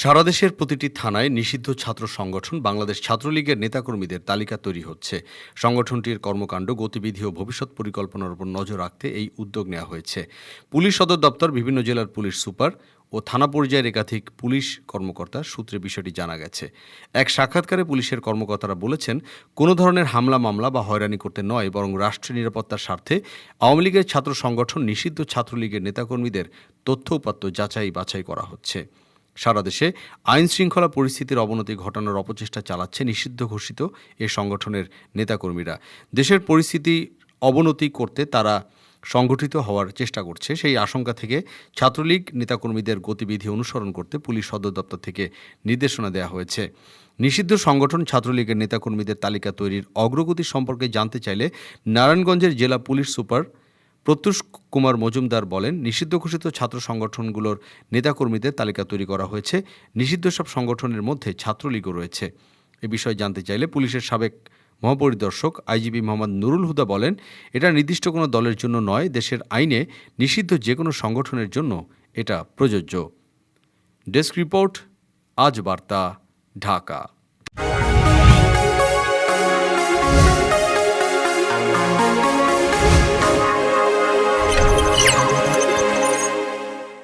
সারা দেশের প্রতিটি থানায় নিষিদ্ধ ছাত্র সংগঠন বাংলাদেশ ছাত্রলীগের নেতাকর্মীদের তালিকা তৈরি হচ্ছে। সংগঠনটির কর্মকাণ্ড, গতিবিধি ও ভবিষ্যৎ পরিকল্পনার উপর নজর রাখতে এই উদ্যোগ নেওয়া হয়েছে। পুলিশ সদর দপ্তর, বিভিন্ন জেলার পুলিশ সুপার ও থানা পর্যায়ের একাধিক পুলিশ কর্মকর্তার সূত্রে বিষয়টি জানা গেছে। এক সাক্ষাৎকারে পুলিশের কর্মকর্তারা বলেছেন, কোনো ধরনের হামলা মামলা বা হয়রানি করতে নয়, বরং রাষ্ট্রের নিরাপত্তার স্বার্থে আওয়ামী লীগের ছাত্র সংগঠন নিষিদ্ধ ছাত্রলীগের নেতাকর্মীদের তথ্য উপাত্ত যাচাই বাছাই করা হচ্ছে। সারা দেশে আইন শৃঙ্খলা পরিস্থিতির অবনতি ঘটানোর অপচেষ্টা চালাচ্ছে নিষিদ্ধ ঘোষিত এ সংগঠনের নেতাকর্মীরা। দেশের পরিস্থিতি অবনতি করতে তারা সংগঠিত হওয়ার চেষ্টা করছে। সেই আশঙ্কা থেকে ছাত্রলীগ নেতাকর্মীদের গতিবিধি অনুসরণ করতে পুলিশ সদর দপ্তর থেকে নির্দেশনা দেওয়া হয়েছে। নিষিদ্ধ সংগঠন ছাত্রলীগের নেতাকর্মীদের তালিকা তৈরির অগ্রগতি সম্পর্কে জানতে চাইলে নারায়ণগঞ্জের জেলা পুলিশ সুপার প্রত্যুষ কুমার মজুমদার বলেন, নিষিদ্ধ ঘোষিত ছাত্র সংগঠনগুলোর নেতাকর্মীদের তালিকা তৈরি করা হয়েছে। নিষিদ্ধ সব সংগঠনের মধ্যে ছাত্রলীগও রয়েছে। এ বিষয়ে জানতে চাইলে পুলিশের সাবেক মহাপরিদর্শক আইজিপি মোহাম্মদ নুরুল হুদা বলেন, এটা নির্দিষ্ট কোনো দলের জন্য নয়, দেশের আইনে নিষিদ্ধ যে কোনো সংগঠনের জন্য এটা প্রযোজ্য। ডেস্ক রিপোর্ট, আজ বার্তা, ঢাকা।